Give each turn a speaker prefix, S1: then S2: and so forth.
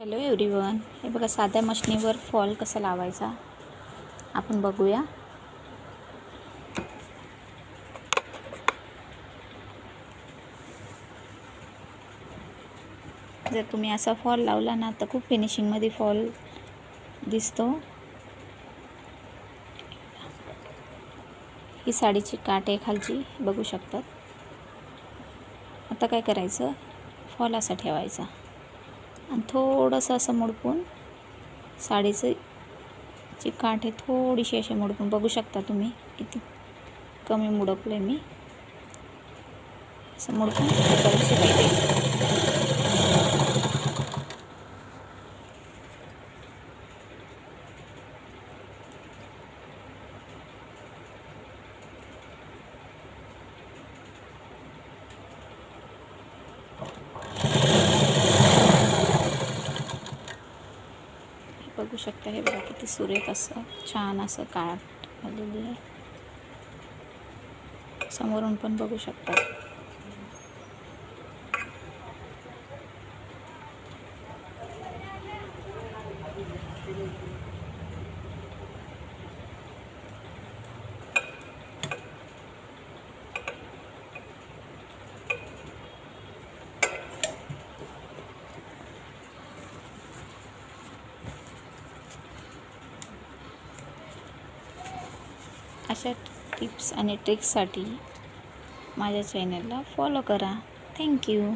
S1: Hello everyone हे बघा साध्या मशनीवर फॉल कसा लावायचा? आपण बघूया. जर तुम्ही असा फॉल लावला ना तर खूप फिनिशिंगमध्ये फॉल दिसतो. ही साडीची काट आहे खालची बघू शकतात. आता काय करायचं? फॉल असा ठेवायचा. आणि थोडंसं असं मुडपून साडीचं जी काठ आहे थोडीशी अशी मुडपून बघू शकता तुम्ही किती कमी मुडपलं मी. असं मुडपून शकता हे बघा किती सुरेख असं छान असं काठ आलेली आहे. समोरून पण बघू शकता. अशा टिप्स आणि ट्रिक्ससाठी माझ्या चॅनलला फॉलो करा. थँक्यू